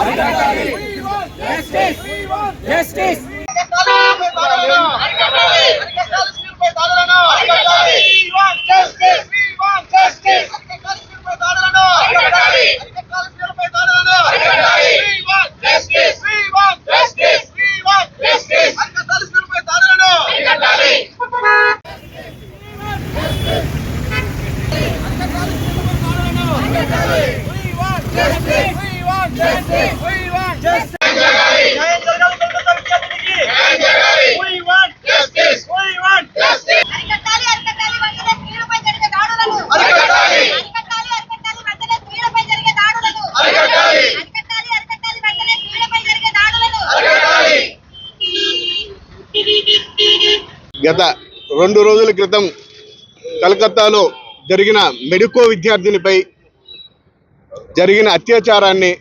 అరికట్టాలి గత రెండు రోజుల క్రితం కలకత్తాలో జరిగిన మెడికో విద్యార్థినిపై జరిగిన అత్యాచారాన్ని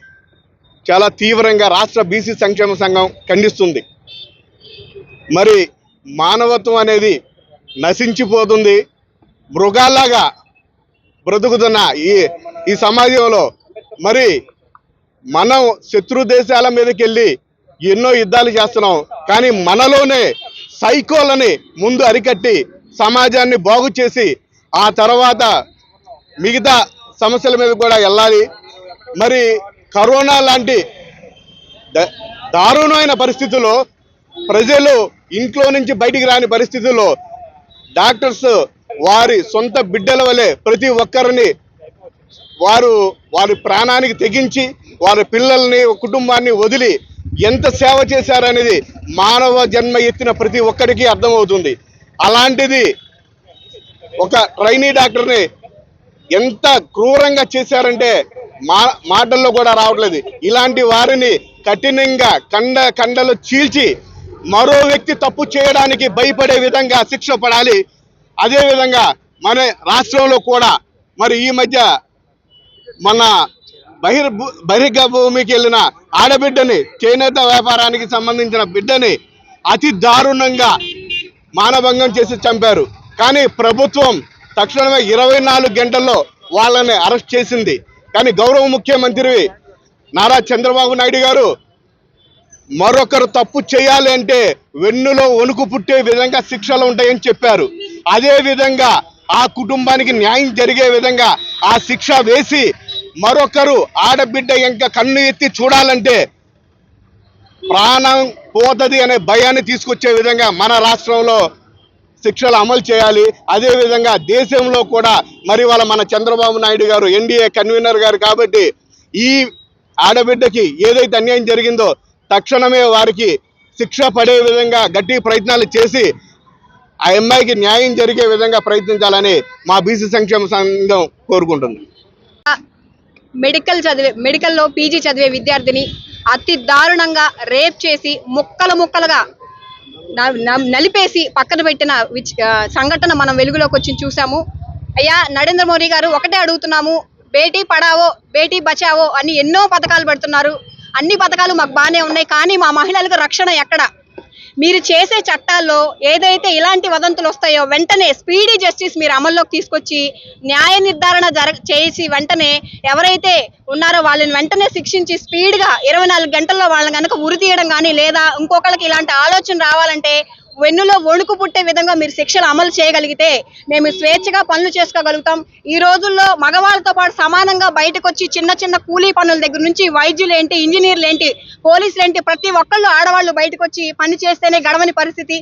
చాలా తీవ్రంగా రాష్ట్ర బీసీ సంక్షేమ సంఘం ఖండిస్తుంది. మరి మానవత్వం అనేది నశించిపోతుంది. మృగాల్లాగా బ్రతుకుతున్న ఈ ఈ సమాజంలో మరి మనం శత్రు దేశాల మీదకి వెళ్ళి ఎన్నో యుద్ధాలు చేస్తున్నాం. కానీ మనలోనే సైకోలని ముందు అరికట్టి సమాజాన్ని బాగు చేసి ఆ తర్వాత మిగతా సమస్యల మీద కూడా వెళ్ళాలి. మరి కరోనా లాంటి దారుణమైన పరిస్థితుల్లో ప్రజలు ఇంట్లో నుంచి బయటికి రాని పరిస్థితుల్లో డాక్టర్స్ వారి సొంత బిడ్డల వలె ప్రతి ఒక్కరిని వారు వారి ప్రాణానికి తెగించి వారి పిల్లల్ని కుటుంబాన్ని వదిలి ఎంత సేవ చేశారనేది మానవ జన్మ ఎత్తిన ప్రతి ఒక్కరికి అర్థమవుతుంది. అలాంటిది ఒక ట్రైనీ డాక్టర్ని ఎంత క్రూరంగా చేశారంటే మా మాటల్లో కూడా రావట్లేదు. ఇలాంటి వారిని కఠినంగా కండ కండలు చీల్చి మరో వ్యక్తి తప్పు చేయడానికి భయపడే విధంగా శిక్ష పడాలి. అదేవిధంగా మన రాష్ట్రంలో కూడా మరి ఈ మధ్య మన బహిర్ బహిర్గ భూమికి వెళ్ళిన ఆడబిడ్డని చేనేత వ్యాపారానికి సంబంధించిన బిడ్డని అతి దారుణంగా మానభంగం చేసి చంపారు. కానీ ప్రభుత్వం తక్షణమే ఇరవై నాలుగు గంటల్లో వాళ్ళని అరెస్ట్ చేసింది. కానీ గౌరవ ముఖ్యమంత్రి నారా చంద్రబాబు నాయుడు గారు మరొకరు తప్పు చేయాలి అంటే వెన్నులో వణుకు పుట్టే విధంగా శిక్షలు ఉంటాయని చెప్పారు. అదే విధంగా ఆ కుటుంబానికి న్యాయం జరిగే విధంగా ఆ శిక్ష వేసి మరొకరు ఆడబిడ్డ ఇంకా కన్ను ఎత్తి చూడాలంటే ప్రాణం పోతుంది అనే భయాన్ని తీసుకొచ్చే విధంగా మన రాష్ట్రంలో శిక్షలు అమలు చేయాలి. అదేవిధంగా దేశంలో కూడా మరి వాళ్ళ మన చంద్రబాబు నాయుడు గారు ఎన్డీఏ కన్వీనర్ గారు కాబట్టి ఈ ఆడబిడ్డకి ఏదైతే అన్యాయం జరిగిందో తక్షణమే వారికి శిక్ష పడే విధంగా గట్టి ప్రయత్నాలు చేసి ఆ అమ్మాయికి న్యాయం జరిగే విధంగా ప్రయత్నించాలని మా బీసీ సంక్షేమ సంఘం కోరుకుంటుంది. మెడికల్ చదివే మెడికల్లో పీజీ చదివే విద్యార్థిని అతి దారుణంగా రేప్ చేసి ముక్కలు ముక్కలుగా నలిపేసి పక్కన పెట్టిన విచ్ సంఘటన మనం వెలుగులోకి వచ్చి చూసాము అయ్యా నరేంద్ర మోడీ గారు ఒకటే అడుగుతున్నాము బేటీ పడావో బేటీ బచావో అని ఎన్నో పథకాలు పెడుతున్నారు. అన్ని పథకాలు మాకు బాగానే ఉన్నాయి కానీ మా మహిళలకు రక్షణ ఎక్కడ? మీరు చేసే చట్టాల్లో ఏదైతే ఇలాంటి వదంతులు వస్తాయో వెంటనే స్పీడీ జస్టిస్ మీరు అమల్లోకి తీసుకొచ్చి న్యాయ నిర్ధారణ జర చేసి వెంటనే ఎవరైతే ఉన్నారో వాళ్ళని వెంటనే శిక్షించి స్పీడ్గా ఇరవై నాలుగు గంటల్లో వాళ్ళని కనుక ఉరి తీయడం కానీ లేదా ఇంకొకరికి ఇలాంటి ఆలోచన రావాలంటే వెన్నులో వణుకు పుట్టే విధంగా మీరు శిక్షలు అమలు చేయగలిగితే మేము స్వేచ్ఛగా పనులు చేసుకోగలుగుతాం. ఈ రోజుల్లో మగవాళ్ళతో పాటు సమానంగా బయటకు వచ్చి చిన్న చిన్న కూలీ పనుల దగ్గర నుంచి వైద్యులు ఏంటి ఇంజనీర్లు ఏంటి పోలీసులు ఏంటి ప్రతి ఒక్కళ్ళు ఆడవాళ్ళు బయటకు వచ్చి పని చేస్తేనే గడవని పరిస్థితి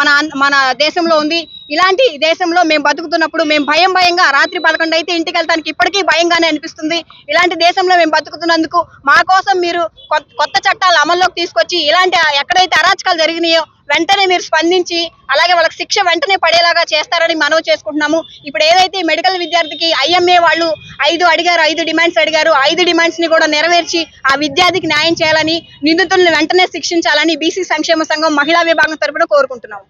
మన మన దేశంలో ఉంది. ఇలాంటి దేశంలో మేము బతుకుతున్నప్పుడు మేము భయం భయంగా రాత్రి పదకొండు అయితే ఇంటికి వెళ్తానికి ఇప్పటికీ భయంగానే అనిపిస్తుంది. ఇలాంటి దేశంలో మేము బతుకుతున్నందుకు మా కోసం మీరు కొత్త కొత్త చట్టాలు అమల్లోకి తీసుకొచ్చి ఇలాంటి ఎక్కడైతే అరాచకాలు జరిగినాయో వెంటనే మీరు స్పందించి అలాగే వాళ్ళకి శిక్ష వెంటనే పడేలాగా చేస్తారని మనవి చేసుకుంటున్నాము. ఇప్పుడు ఏదైతే మెడికల్ విద్యార్థికి ఐఎంఏ వాళ్ళు ఐదు అడిగారు ఐదు డిమాండ్స్ అడిగారు ఐదు డిమాండ్స్ని కూడా నెరవేర్చి ఆ విద్యార్థికి న్యాయం చేయాలని నిందితులను వెంటనే శిక్షించాలని బీసీ సంక్షేమ సంఘం మహిళా విభాగం తరపున కోరుకుంటున్నాము.